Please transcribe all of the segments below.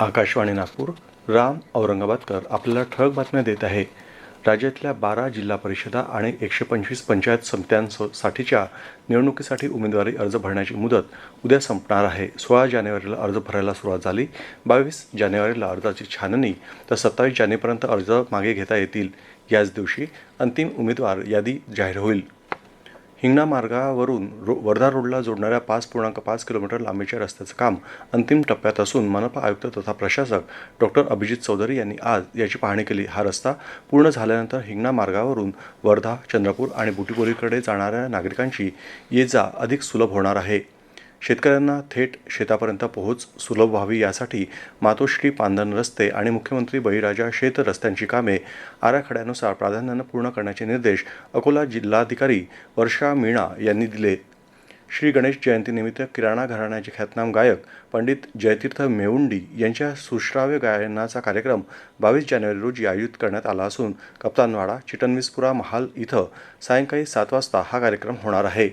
आकाशवाणी नागपूर राम औरंगाबादकर आपल्याला ठळक बातम्या देत आहे. राज्यातल्या बारा जिल्हा परिषदा आणि एकशे पंचवीस पंचायत समित्यांसाठीच्या निवडणुकीसाठी उमेदवारी अर्ज भरण्याची मुदत उद्या संपणार आहे. सोळा जानेवारीला अर्ज भरायला सुरुवात झाली. बावीस जानेवारीला अर्जाची छाननी तर सत्तावीस जानेपर्यंत अर्ज मागे घेता येतील. याच दिवशी अंतिम उमेदवार यादी जाहीर होईल. हिंगणा मार्गावरून रो वर्धा रोडला जोडणाऱ्या पाच पूर्णांक पाच किलोमीटर लांबीच्या रस्त्याचं काम अंतिम टप्प्यात असून मनपा आयुक्त तथा प्रशासक डॉक्टर अभिजित चौधरी यांनी आज याची पाहणी केली. हा रस्ता पूर्ण झाल्यानंतर हिंगणा मार्गावरून वर्धा चंद्रपूर आणि बुटीबोरीकडे जाणाऱ्या नागरिकांची ये जा अधिक सुलभ होणार आहे. शेतकऱ्यांना थेट शेतापर्यंत पोहोच सुलभ व्हावी यासाठी मातोश्री पांदन रस्ते आणि मुख्यमंत्री बळीराजा शेत रस्त्यांची कामे आराखड्यानुसार प्राधान्यानं पूर्ण करण्याचे निर्देश अकोला जिल्हाधिकारी वर्षा मीणा यांनी दिले. श्री गणेश जयंतीनिमित्त किराणा घराण्याचे ख्यातनाम गायक पंडित जयतीर्थ मेवुंडी यांच्या सुश्राव्य गायनाचा कार्यक्रम बावीस जानेवारी रोजी आयोजित करण्यात आला असून कप्तानवाडा चिटणवीसपुरा महाल इथं सायंकाळी सात वाजता हा कार्यक्रम होणार आहे.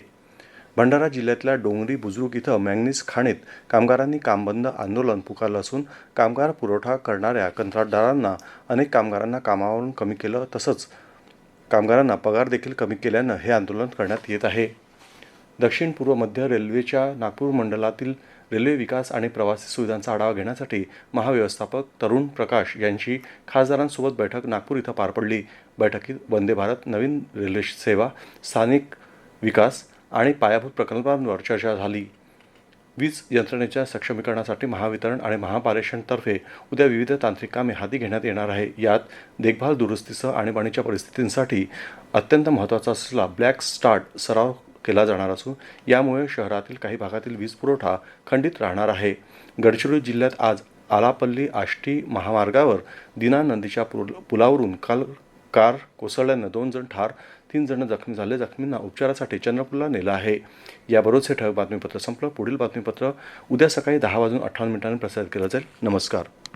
भंडारा जिल्ह्यातल्या डोंगरी बुजुर्ग इथं मॅंगनीज खाणीत कामगारांनी कामबंद आंदोलन पुकारलं असून कामगार पुरवठा करणाऱ्या कंत्राटदारांना अनेक कामगारांना कामावरून कमी केलं तसंच कामगारांना पगार देखील कमी केल्यानं हे आंदोलन करण्यात येत आहे. दक्षिण पूर्व मध्य रेल्वेच्या नागपूर मंडलातील रेल्वे विकास आणि प्रवासी सुविधांचा आढावा घेण्यासाठी महाव्यवस्थापक तरुण प्रकाश यांची खासदारांसोबत बैठक नागपूर इथं पार पडली. बैठकीत वंदे भारत नवीन रेल्वे सेवा स्थानिक विकास आणि पायाभूत प्रकल्पांवर चर्चा झाली वीज यंत्रणेच्या सक्षमीकरणासाठी महावितरण आणि महापारेषणतर्फे उद्या विविध तांत्रिक कामे हाती घेण्यात येणार आहे. यात देखभाल दुरुस्तीसह आणीबाणीच्या परिस्थितींसाठी अत्यंत महत्त्वाचा असलेला ब्लॅक स्टार्ट सराव केला जाणार असून यामुळे शहरातील काही भागातील वीज पुरवठा खंडित राहणार आहे. गडचिरोली जिल्ह्यात आज आलापल्ली आष्टी महामार्गावर दिना नदीच्या पुल पुलावरून काल कार कोसळल्यानं दोन जण ठार तीन जण जखमी झाले. जखमींना उपचारासाठी चंद्रपूरला नेलं आहे. याबरोबरच हे ठळक बातमीपत्र संपलं. पुढील बातमीपत्र उद्या सकाळी दहा वाजून अठ्ठावन्न मिनिटांनी प्रसारित केलं जाईल. नमस्कार.